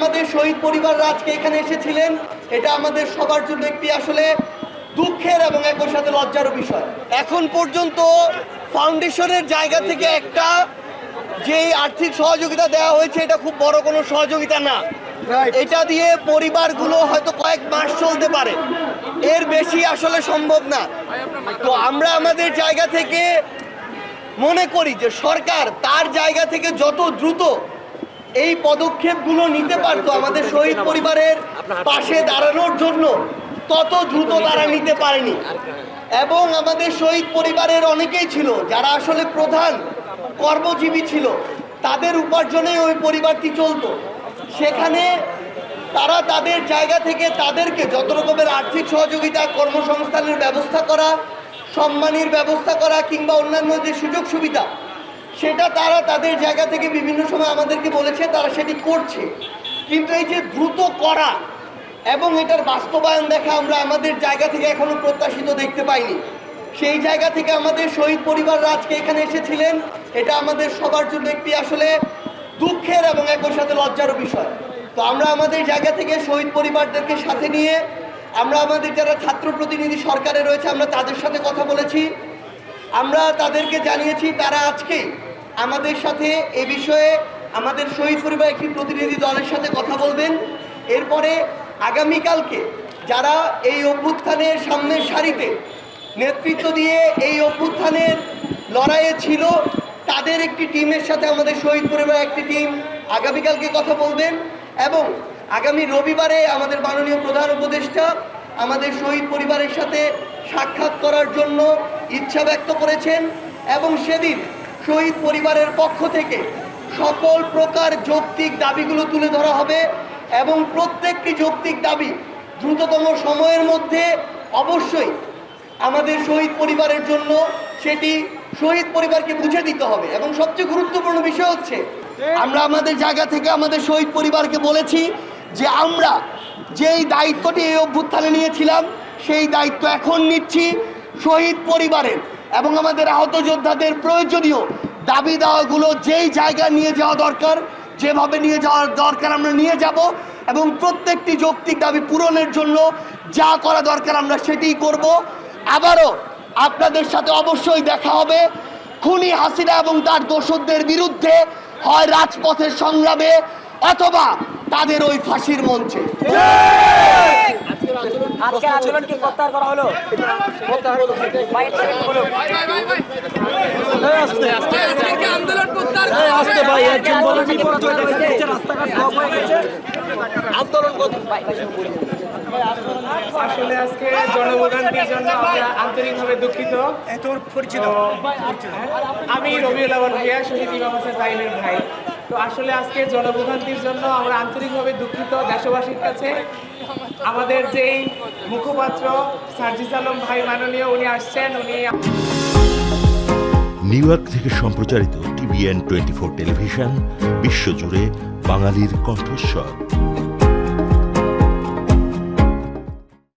আমাদের শহীদ পরিবাররা আজকে এখানে এসেছিলেন। এটা আমাদের সবার জন্য একটি আসলে দুঃখের এবং একই সাথে লজ্জারও বিষয়। এখন পর্যন্ত ফাউন্ডেশনের জায়গা থেকে একটা যেই আর্থিক সহযোগিতা দেওয়া হয়েছে এটা খুব বড় কোনো সহযোগিতা না। এটা দিয়ে পরিবারগুলো হয়তো কয়েক মাস চলতে পারে। এর বেশি আসলে সম্ভব না। তো আমরা আমাদের জায়গা থেকে মনে করি যে সরকার তার জায়গা থেকে যত দ্রুত এই পদক্ষেপগুলো নিতে পারতো আমাদের শহীদ পরিবারের পাশে দাঁড়ানোর জন্য। তত দ্রুত তারা নিতে পারেনি। এবং আমাদের শহীদ পরিবারের অনেকেই ছিল, যারা আসলে প্রধান কর্মজীবী ছিল, তাদের উপার্জনে ওই পরিবারটি চলতো। সেখানে তারা তাদের জায়গা থেকে তাদেরকে যত রকমের আর্থিক সহযোগিতা, কর্মসংস্থানের ব্যবস্থা করা, সম্মানের ব্যবস্থা করা, কিংবা অন্যান্য যে সুযোগ সুবিধা সেটা তারা তাদের জায়গা থেকে বিভিন্ন সময় আমাদেরকে বলেছে, তারা সেটি করছে। কিন্তু এই যে দ্রুত করা এবং এটার বাস্তবায়ন দেখা আমরা আমাদের জায়গা থেকে এখনও প্রত্যাশিত দেখতে পাইনি। সেই জায়গা থেকে আমাদের শহীদ পরিবাররা আজকে এখানে এসেছিলেন, এটা আমাদের সবার জন্য একটি আসলে দুঃখের এবং একই সাথে লজ্জারও বিষয়। তো আমরা আমাদের জায়গা থেকে শহীদ পরিবারদেরকে সাথে নিয়ে, আমরা আমাদের যারা ছাত্র প্রতিনিধি সরকারে রয়েছে, আমরা তাদের সাথে কথা বলেছি। আমরা তাদেরকে জানিয়েছি, তারা আজকেই আমাদের সাথে এ বিষয়ে আমাদের শহীদ পরিবার একটি প্রতিনিধি দলের সাথে কথা বলবেন। এরপরে আগামীকালকে যারা এই অভ্যুত্থানের সামনের সারিতে নেতৃত্ব দিয়ে এই অভ্যুত্থানের লড়াইয়ে ছিল, তাদের একটি টিমের সাথে আমাদের শহীদ পরিবার একটি টিম আগামীকালকে কথা বলবেন এবং আগামী রবিবারে আমাদের মাননীয় প্রধান উপদেষ্টা আমাদের শহীদ পরিবারের সাথে সাক্ষাৎ করার জন্য ইচ্ছা ব্যক্ত করেছেন এবং সেদিন শহীদ পরিবারের পক্ষ থেকে সকল প্রকার যৌক্তিক দাবিগুলো তুলে ধরা হবে এবং প্রত্যেকটি যৌক্তিক দাবি দ্রুততম সময়ের মধ্যে অবশ্যই আমাদের শহীদ পরিবারের জন্য সেটি শহীদ পরিবারকে বুঝে দিতে হবে। এবং সবচেয়ে গুরুত্বপূর্ণ বিষয় হচ্ছে, আমরা আমাদের জায়গা থেকে আমাদের শহীদ পরিবারকে বলেছি যে আমরা যেই দায়িত্বটি এই অভ্যুত্থানে নিয়েছিলাম, সেই দায়িত্ব এখন নিচ্ছি শহীদ পরিবারের। এবং আমাদের আহত যোদ্ধাদের প্রয়োজনীয় দাবি দাওয়াগুলো যেই জায়গায় নিয়ে যাওয়া দরকার, যেভাবে নিয়ে যাওয়ার দরকার আমরা নিয়ে যাব এবং প্রত্যেকটি যৌক্তিক দাবি পূরণের জন্য যা করা দরকার আমরা সেটিই করব। আবারও আপনাদের সাথে অবশ্যই দেখা হবে। খুনি হাসিনা এবং তার দোষদের বিরুদ্ধে হয় রাজপথের সংগ্রামে অথবা তাদের ওই ফাঁসির মঞ্চে। আজকে আন্দোলন কি প্রত্যাহার করা হলো। আসলে আজকে জনভোগান্তির জন্য আমরা আন্তরিকভাবে দুঃখিত। আমি রবিউল আওয়াল ভাইয়া শহীদ ইমাম হাসান ভাই। তো আসলে আজকে জনভোগান্তির জন্য আমরা আন্তরিকভাবে দুঃখিত দেশবাসীর কাছে। আমাদের যেই মুখপাত্র সার্জিস আলম ভাই মাননীয়, উনি আসছেন, উনি নিউ ইয়র্ক থেকে সম্প্রচারিত টিভিএন টোয়েন্টি ফোর টেলিভিশন, বিশ্বজুড়ে বাঙালির কণ্ঠস্বর।